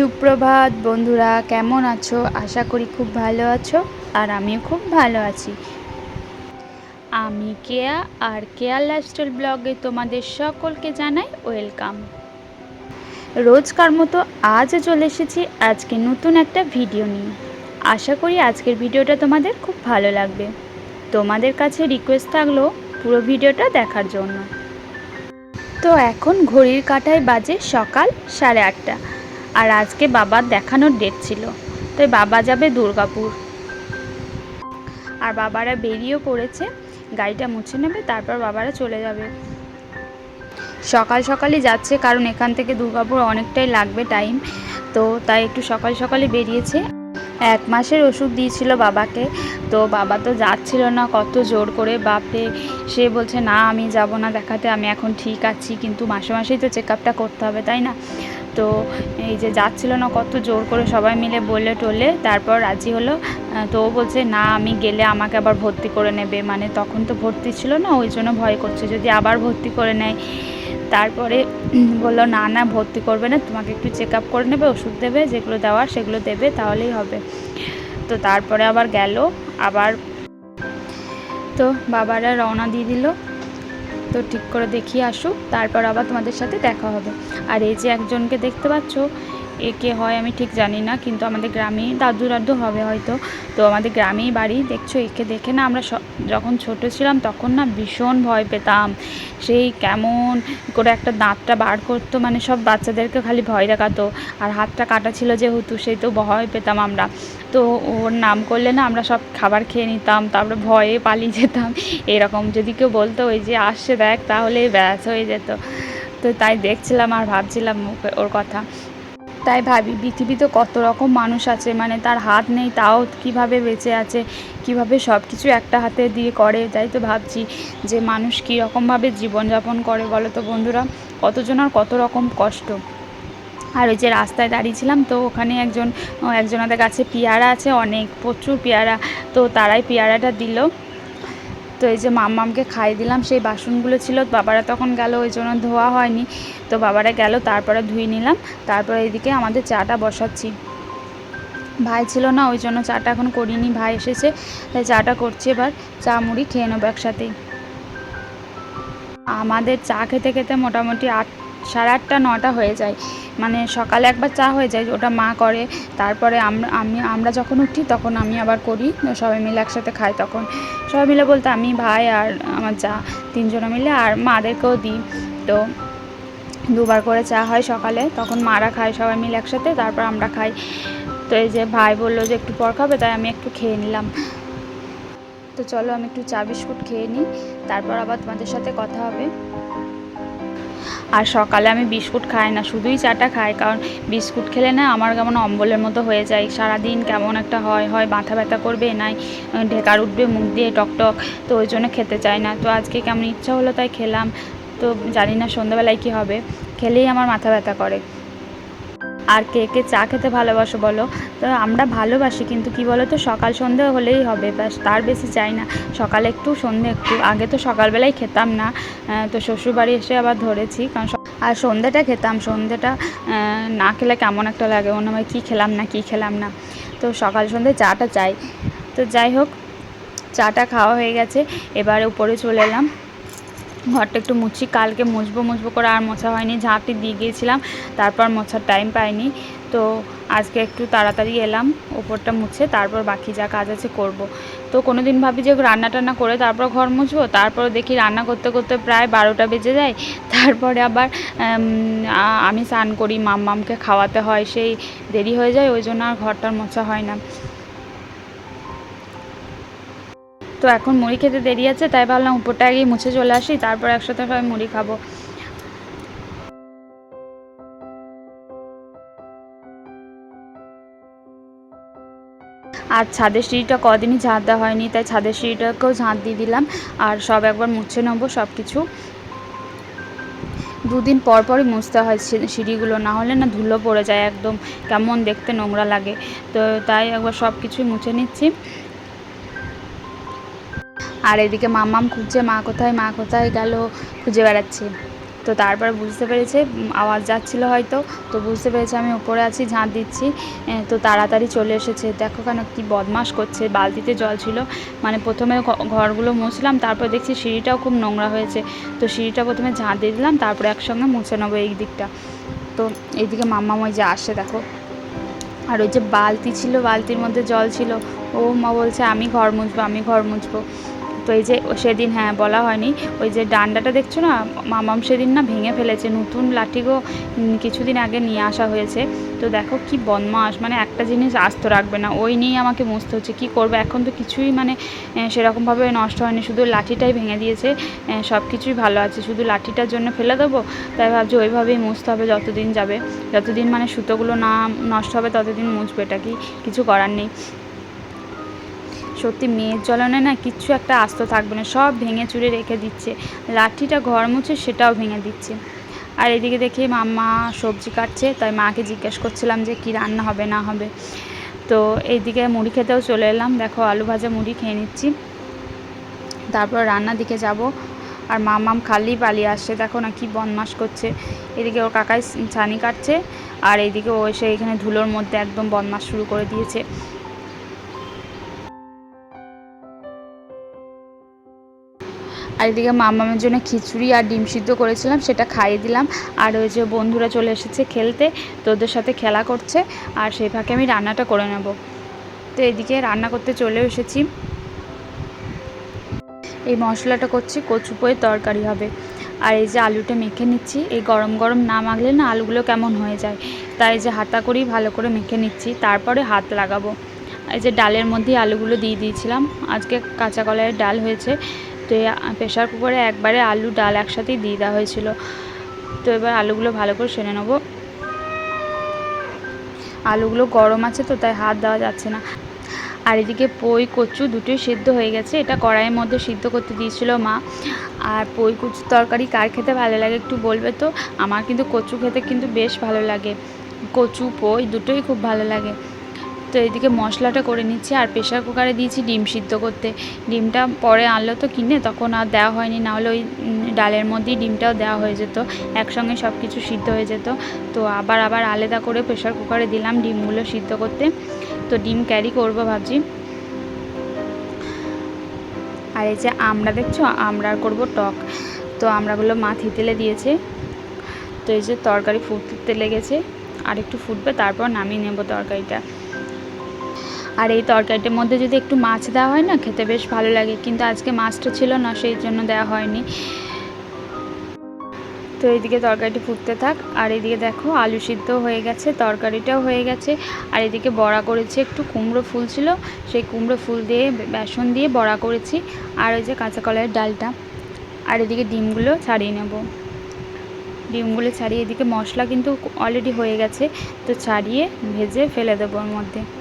সুপ্রভাত বন্ধুরা, কেমন আছো? আশা করি খুব ভালো আছো আর আমিও খুব ভালো আছি। আমি কেয়া আর কেয়া লাইফস্টাইল ব্লগে তোমাদের সকলকে জানাই ওয়েলকাম। রোজকার মতো আজও চলে এসেছি আজকে নতুন একটা ভিডিও নিয়ে। আশা করি আজকের ভিডিওটা তোমাদের খুব ভালো লাগবে। তোমাদের কাছে রিকোয়েস্ট থাকল পুরো ভিডিওটা দেখার জন্য। তো এখন ঘড়ির কাঁটায় বাজে সকাল সাড়ে আটটা। আর আজকে বাবার দেখানোর ডেট ছিল। তাই বাবা যাবে দুর্গাপুর। আর বাবারা বেরিয়েও পড়েছে, গাড়িটা মুছে নেবে, তারপর বাবারা চলে যাবে। সকাল সকালই যাচ্ছে, কারণ এখান থেকে দুর্গাপুর অনেকটাই লাগবে টাইম তো তাই একটু সকাল সকালে বেরিয়েছে। এক মাসের ওষুধ দিয়েছিল বাবাকে। তো বাবা তো যাচ্ছিল না, কত জোর করে, বাপরে। সে বলছে, না, আমি যাব না দেখাতে, আমি এখন ঠিক আছি, কিন্তু মাসে মাসেই তো চেক আপটা করতে হবে, তাই না? তো এই যে যাচ্ছিল না, কত জোর করে সবাই মিলে বলে টলে। তারপর রাজি হলো। তো ও বলছে, না, আমি গেলে আমাকে আবার ভর্তি করে নেবে। মানে তখন তো ভর্তি ছিল না, ওই জন্য ভয় করছে, যদি আবার ভর্তি করে নেয়। তারপরে বলল, না না, ভর্তি করবে না, তোমাকে একটু চেক আপ করে নেবে, ওষুধ দেবে, যেগুলো দেওয়ার সেগুলো দেবে, তাহলেই হবে। তো তারপরে আবার গেল, আবার তো বাবারা রওনা দিয়ে দিল। তো ঠিক করে দেখিয়ে আসুক, তারপর আবার তোমাদের সাথে দেখা হবে। আর এই যে একজনকে দেখতে পাচ্ছ এ কে হয় আমি ঠিক জানি না, কিন্তু আমাদের গ্রামেই দাদু দাদু হবে হয়তো। তো আমাদের গ্রামেই বাড়ি, দেখছ একে দেখে না আমরা যখন ছোট ছিলাম তখন না ভীষণ ভয় পেতাম। সেই কেমন করে একটা দাঁতটা বার করতো মানে সব বাচ্চাদেরকে খালি ভয় দেখাতো। আর হাতটা কাটা ছিল যেহেতু, সেই তো ভয় পেতাম আমরা। তো ওর নাম করলে না আমরা সব খাবার খেয়ে নিতাম, তারপরে ভয়ে পালিয়ে যেতাম। এরকম যদি কেউ বলতো, ওই যে আসছে দেখ তাহলে ব্যাস হয়ে যেত। তো তাই দেখছিলাম আর ভাবছিলাম ওর কথা। তাই ভাবি, পৃথিবীতে কত রকম মানুষ আছে মানে তার হাত নেই, তাও কীভাবে বেঁচে আছে, কীভাবে সব কিছু একটা হাতে দিয়ে করে, তাই তো ভাবছি যে মানুষ কীরকমভাবে জীবনযাপন করে বলো তো বন্ধুরা? কতজনের কত রকম কষ্ট। আর ওই যে রাস্তায় দাঁড়িয়েছিলাম তো ওখানে একজন, একজনাদের কাছে পেয়ারা আছে, অনেক, প্রচুর পেয়ারা, তো তারাই পেয়ারাটা দিল। তো এই যে মাম্মামকে খাই দিলাম, সেই বাসনগুলো ছিল, বাবারা তখন গেল, ওই জন্য ধোয়া হয়নি। তো বাবারা গেল, তারপরে ধুয়ে নিলাম, তারপরে এইদিকে আমাদের চাটা বসাচ্ছি। ভাই ছিল না, ওই জন্য চাটা এখন করিনি, ভাই এসেছে, তাই চাটা করছি এবার, চা মুড়ি খেয়ে নেব একসাথেই আমাদের চা খেতে খেতে মোটামুটি আট, সাড়ে আটটা, নটা হয়ে যায়। মানে সকালে একবার চা হয়ে যায়, ওটা মা করে, তারপরে আমি আমরা যখন উঠি তখন আমি আবার করি, সবাই মিলে একসাথে খাই, তখন সবাই মিলে বলতে আমি ভাই আর আমার যা, তিনজনে মিলে আর মাদেরকেও দিই। তো দুবার করে চা হয় সকালে, তখন মারা খায় সবাই মিলে একসাথে, তারপর আমরা খাই। তো এই যে ভাই বলল যে একটু পর খাবে, তাই আমি একটু খেয়ে নিলাম। তো চলো আমি একটু চা বিস্কুট খেয়ে নিই, তারপর আবার তোমাদের সাথে কথা হবে। আর সকালে আমি বিস্কুট খাই না, শুধুই চাটা খাই, কারণ বিস্কুট খেলে না আমার কেমন অম্বলের মতো হয়ে যায়। সারাদিন কেমন একটা হয় হয় মাথা ব্যথা করবে, নাই ঢেকার উঠবে, মুখ দিয়ে টকটক তো ওই জন্য খেতে চায় না। তো আজকে কেমন ইচ্ছা হলো তাই খেলাম। তো জানি না সন্ধ্যাবেলায় কী হবে। খেলেই আমার মাথা ব্যথা করে। আর কে কে চা খেতে ভালোবাসো বলো? তো আমরা ভালোবাসি, কিন্তু কি বলো তো সকাল সন্ধে হলেই হবে, ব্যাস, তার বেশি চাই না। সকালে একটু সন্ধে একটু। আগে তো সকালবেলায় খেতাম না তো শ্বশুরবাড়ি এসে আবার ধরেছি, কারণ আর সন্ধেটা খেতাম সন্ধেটা না খেলে কেমন একটা লাগে, মনে হয় কী খেলাম না, কী খেলাম না। তো সকাল সন্ধে চাটা চাই। তো যাই হোক, চাটা খাওয়া হয়ে গেছে, এবারে উপরে চলে এলাম। ঘরটা একটু মুছি, কালকে মুছবো মুছবো করে আর মোছা হয়নি, ঝাঁপটি দিয়ে গিয়েছিলাম, তারপর মোছার টাইম পাইনি। তো আজকে একটু তাড়াতাড়ি এলাম, ওপরটা মুছে, তারপর বাকি যা কাজ আছে করব। তো কোনো দিন ভাবি যে রান্না টান্না করে তারপর ঘর মুছবো, তারপর দেখি রান্না করতে করতে প্রায় বারোটা বেজে যায়। তারপরে আবার আমি স্নান করি, মাম্মামকে খাওয়াতে হয়, সেই দেরি হয়ে যায়, ওই জন্য আর ঘরটার মোছা হয় না। তো এখন মুড়ি খেতে দেরি আছে, তাই ভাবলাম উপরটা গিয়ে মুছে চলে আসি, তারপর একসাথে সবাই মুড়ি খাব। আর ছাদের সিঁড়িটা কদিনই ঝাঁট দেওয়া হয়নি, তাই ছাদের সিঁড়িটাকেও ঝাঁট দিয়ে দিলাম, আর সব একবার মুছে নেব সব কিছু দুদিন পর পরই মুছতে হয় সিঁড়িগুলো, না হলে না ধুলো পড়ে যায় একদম, কেমন দেখতে নোংরা লাগে। তো তাই একবার সব কিছুই মুছে নিচ্ছি। আর এদিকে মামাম খুঁজছে, মা কোথায় মা কোথায় গেল, খুঁজে বেড়াচ্ছে। তো তারপরে বুঝতে পেরেছে আওয়াজ যাচ্ছিল হয়তো, তো বুঝতে পেরেছে আমি উপরে আছি, ঝাঁট দিচ্ছি। তো তাড়াতাড়ি চলে এসেছে। দেখো কেন কি বদমাশ করছে, বালতিতে জল ছিল। মানে প্রথমে ঘরগুলো মুছলাম, তারপর দেখছি সিঁড়িটাও খুব নোংরা হয়েছে। তো সিঁড়িটা প্রথমে ঝাঁট দিয়ে দিলাম, তারপরে একসঙ্গে মুছে নেব এই দিকটা। তো এইদিকে মাম্মা ওই যে আসে দেখো। আর ওই যে বালতি ছিল, বালতির মধ্যে জল ছিল। ও মা বলছে, আমি ঘর মুছবো, আমি ঘর মুছবো। তো এই যে সেদিন হ্যাঁ বলা হয়নি, ওই যে ডান্ডাটা দেখছ না? মামাম সেদিন না ভেঙে ফেলেছে, নতুন লাঠিগো কিছুদিন আগে নিয়ে আসা হয়েছে। তো দেখো কি বদমাস মানে একটা জিনিস আস্ত রাখবে না। ওই নিয়েই আমাকে মুছতে হচ্ছে, কী করবে? এখন তো কিছুই মানে সেরকমভাবে নষ্ট হয়নি, শুধু লাঠিটাই ভেঙে দিয়েছে সব কিছুই ভালো আছে, শুধু লাঠিটার জন্য ফেলে দেবো? তাই ভাবছি ওইভাবেই মুছতে হবে যতদিন যাবে। যতদিন মানে সুতোগুলো না, নষ্ট হবে, ততদিন মুছবে, এটা কি? কিছু করার নেই। সত্যি মেয়ের জ্বলনে না কিচ্ছু একটা আস্ত থাকবে না, সব ভেঙে চুরে রেখে দিচ্ছে। লাঠিটা ঘর মুছে সেটাও ভেঙে দিচ্ছে। আর এদিকে দেখি মাম্মা সবজি কাটছে, তাই মাকে জিজ্ঞেস করছিলাম যে কি রান্না হবে, না হবে। তো এইদিকে মুড়ি খেতেও চলে এলাম। দেখো আলু ভাজা মুড়ি খেয়ে নিচ্ছি। তারপর রান্নার দিকে যাব। আর মামাম খালি পালিয়ে আসছে। দেখো না কি বদমাস করছে। এদিকে ওর কাকাই ছানি কাটছে। আর এইদিকে ও এসে এখানে ধুলোর মধ্যে একদম বদমাস শুরু করে দিয়েছে। আর এদিকে মামামের জন্য খিচুড়ি আর ডিম সিদ্ধ করেছিলাম, সেটা খাইয়ে দিলাম। আর ওই যে বন্ধুরা চলে এসেছে খেলতে, তো ওদের সাথে খেলা করছে, আর সেই ফাঁকে আমি রান্নাটা করে নেব। তো এদিকে রান্না করতে চলে এসেছি। এই মশলাটা করছি, কচু পোয়ের তরকারি হবে। আর এই যে আলুটা মেখে নিচ্ছি, এই গরম গরম না মাখলে না আলুগুলো কেমন হয়ে যায়। তাই যে হাতা করেই ভালো করে মেখে নিচ্ছি, তারপরে হাত লাগাবো। এই যে ডালের মধ্যেই আলুগুলো দিয়ে দিয়েছিলাম, আজকে কাঁচা কলাইয়ের ডাল হয়েছে। তো প্রেশার কুকারে একবারে আলু, ডাল একসাথেই দিয়ে দেওয়া হয়েছিল। তো এবার আলুগুলো ভালো করে সেনে নেব। আলুগুলো গরম আছে তো, তাই হাত দেওয়া যাচ্ছে না। আর এদিকে পই, কচু দুটোই সিদ্ধ হয়ে গেছে। এটা কড়াইয়ের মধ্যে সিদ্ধ করতে দিয়েছিল মা। আর পই, কচুর তরকারি কার খেতে ভালো লাগে একটু বলবে তো? আমার কিন্তু কচু খেতে কিন্তু বেশ ভালো লাগে। কচু, পই দুটোই খুব ভালো লাগে। তো এদিকে মশলাটা করে নিচ্ছি আর প্রেশার কুকারে দিয়েছি ডিম সিদ্ধ করতে। ডিমটা পরে আনলো তো কিনে, তখন আর দেওয়া হয়নি নাহলে ওই ডালের মধ্যেই ডিমটাও দেওয়া হয়ে যেত, একসঙ্গে সব কিছু সিদ্ধ হয়ে যেত। তো আবার আবার আলাদা করে প্রেশার কুকারে দিলাম ডিমগুলো সিদ্ধ করতে। তো ডিম ক্যারি করব ভাবছি। আর এই যে আমরা দেখছ, আমরা করব টক। তো আমরাগুলো মা থিতেলে দিয়েছে। তো এই যে তরকারি ফুটতে লেগেছে, আর একটু ফুটবে, তারপর নামিয়ে নেব তরকারিটা। আর এই তরকারিটার মধ্যে যদি একটু মাছ দেওয়া হয় না, খেতে বেশ ভালো লাগে। কিন্তু আজকে মাছটা ছিল না, সেই জন্য দেওয়া হয়নি। তো এইদিকে তরকারিটি ফুটতে থাক। আর এদিকে দেখো, আলু সিদ্ধ হয়ে গেছে, তরকারিটাও হয়ে গেছে। আর এদিকে বড়া করেছি, একটু কুমড়ো ফুল ছিল। সেই কুমড়ো ফুল দিয়ে বেসন দিয়ে বড়া করেছি। আর ওই যে কাঁচা কলাইয়ের ডালটা। আর এদিকে ডিমগুলো ছাড়িয়ে নেব। ডিমগুলো ছাড়িয়ে এদিকে মশলা কিন্তু অলরেডি হয়ে গেছে। তো ছাড়িয়ে ভেজে ফেলে দেবো ওর মধ্যে।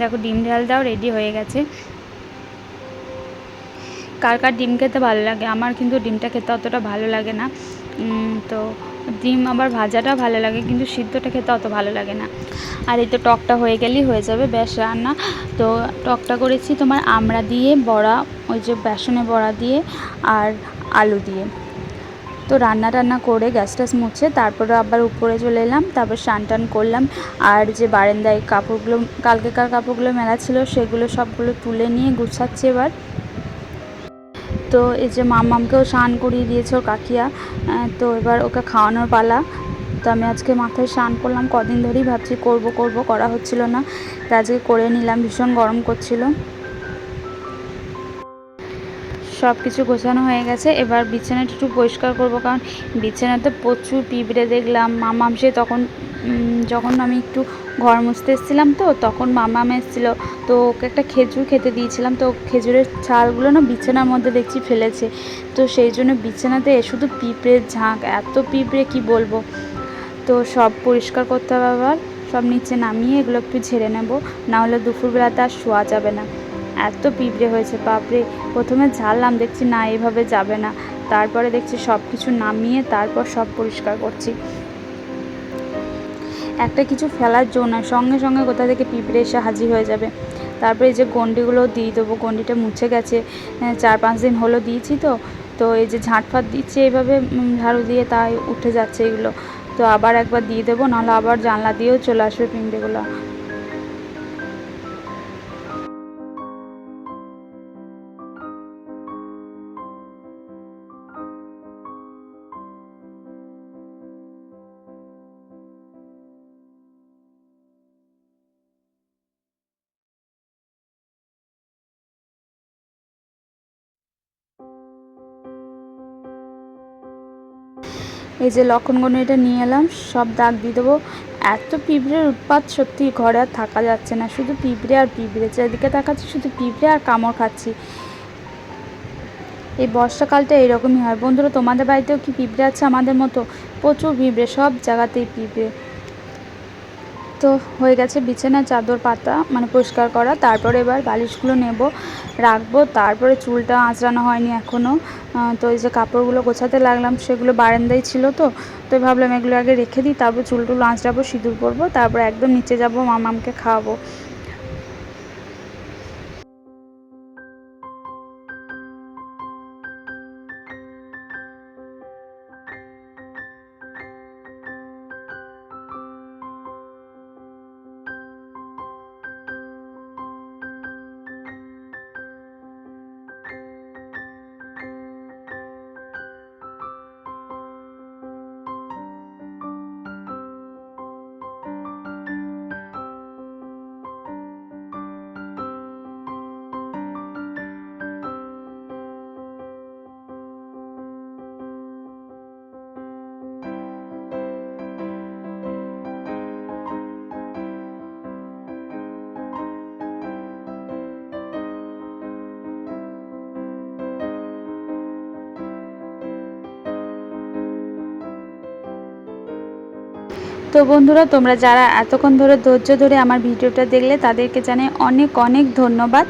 দেখো ডিম ঢালটাও রেডি হয়ে গেছে। কার কার ডিম খেতে ভালো লাগে? আমার কিন্তু ডিমটা খেতে অতটা ভালো লাগে না। তো ডিম আবার ভাজাটা ভালো লাগে, কিন্তু সিদ্ধটা খেতে অত ভালো লাগে না। আর এই তো টকটা হয়ে গেলেই হয়ে যাবে বেশ রান্না। তো টকটা করেছি তোমার আমড়া দিয়ে, বড়া, ওই যে বেসনে বড়া দিয়ে, আর আলু দিয়ে। তো রান্না টান্না করে গ্যাস ট্যাস মুছে তারপরে আবার উপরে চলে এলাম, তারপর স্নান টান করলাম। আর যে বারান্দায় কাপড়গুলো কালকেকার কাপড়গুলো মেলা ছিল সেগুলো সবগুলো তুলে নিয়ে গুছাচ্ছি এবার। তো এই যে মামামকেও স্নান করিয়ে দিয়েছে ওর কাকিয়া তো এবার ওকে খাওয়ানোর পালা। তো আমি আজকে মাথায় স্নান করলাম, কদিন ধরেই ভাবছি করব করব, করা হচ্ছিল না। তো আজকে করে নিলাম, ভীষণ গরম করছিল। সব কিছু গোছানো হয়ে গেছে। এবার বিছানাটা একটু পরিষ্কার করব, কারণ বিছানাতে প্রচুর পিঁপড়ে দেখলাম। মামাম সে তখন যখন আমি একটু ঘর মুছতে এসেছিলাম তো, তখন মামাম এসেছিল। তো ওকে একটা খেজুর খেতে দিয়েছিলাম। তো খেজুরের ছালগুলো না বিছানার মধ্যে দেখছি ফেলেছে। তো সেই জন্য বিছানাতে শুধু পিঁপড়ের ঝাঁক, এত পিঁপড়ে কি বলব? তো সব পরিষ্কার করতে হবে আবার। সব নিচে নামিয়ে এগুলো একটু ঝেড়ে নেব। নাহলে দুপুরবেলাতে আর শোয়া যাবে না। এত পিঁপড়ে হয়েছে, বাপরে। প্রথমে ঝাড়লাম, দেখছি না, এভাবে যাবে না। তারপরে দেখছি সব কিছু নামিয়ে তারপর সব পরিষ্কার করছি। একটা কিছু ফেলার জন্য নয়, সঙ্গে সঙ্গে কোথা থেকে পিঁপড়ে এসে হাজির হয়ে যাবে। তারপরে এই যে গন্ডিগুলো দিয়ে দেবো গন্ডিটা মুছে গেছে। চার পাঁচ দিন হলো দিয়েছি তো। তো এই যে ঝাঁটফাট দিচ্ছে এইভাবে ঝাড়ু দিয়ে তাই উঠে যাচ্ছে এগুলো। তো আবার একবার দিয়ে দেবো, নাহলে আবার জানলা দিয়েও চলে আসবে পিঁপড়েগুলো। এই যে লক্ষণগুলো এটা নিয়ে এলাম, সব দাগ দিয়ে দেবো। এত পিঁপড়ের উৎপাত সত্যি ঘরে আর থাকা যাচ্ছে না, শুধু পিঁপড়ে আর পিঁপড়ে। চারিদিকে তাকাচ্ছি, শুধু পিঁপড়ে আর কামড় খাচ্ছি। এই বর্ষাকালটা এরকমই হয়। বন্ধুরা, তোমাদের বাড়িতেও কি পিঁপড়ে আছে আমাদের মতো? প্রচুর পিঁপড়ে, সব জায়গাতেই পিঁপড়ে। তো হয়ে গেছে বিছানা, চাদর, পাতা মানে পরিষ্কার করা। তারপরে এবার বালিশগুলো নেব, রাখব। তারপরে চুলটা আঁচড়ানো হয়নি এখনও তো এই যে কাপড়গুলো গোছাতে লাগলাম, সেগুলো বারান্দায় ছিল তো। তো ভাবলাম এগুলো আগে রেখে দিই, তারপর চুল টুল আঁচড়াবো, সিঁদুর পরবো, তারপর একদম নিচে যাব, মামামকে খাওয়াবো। তো বন্ধুরা, তোমরা যারা এতক্ষণ ধরে ধৈর্য ধরে আমার ভিডিওটা দেখলে, তাদেরকে জানাই অনেক অনেক ধন্যবাদ।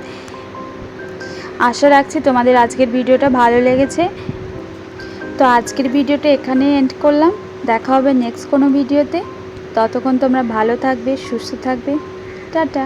আশা রাখছি তোমাদের আজকের ভিডিওটা ভালো লেগেছে। তো আজকের ভিডিওটা এখানে এন্ড করলাম। দেখা হবে নেক্সট কোনো ভিডিওতে। ততক্ষণ তোমরা ভালো থাকবে, সুস্থ থাকবে। টাটা।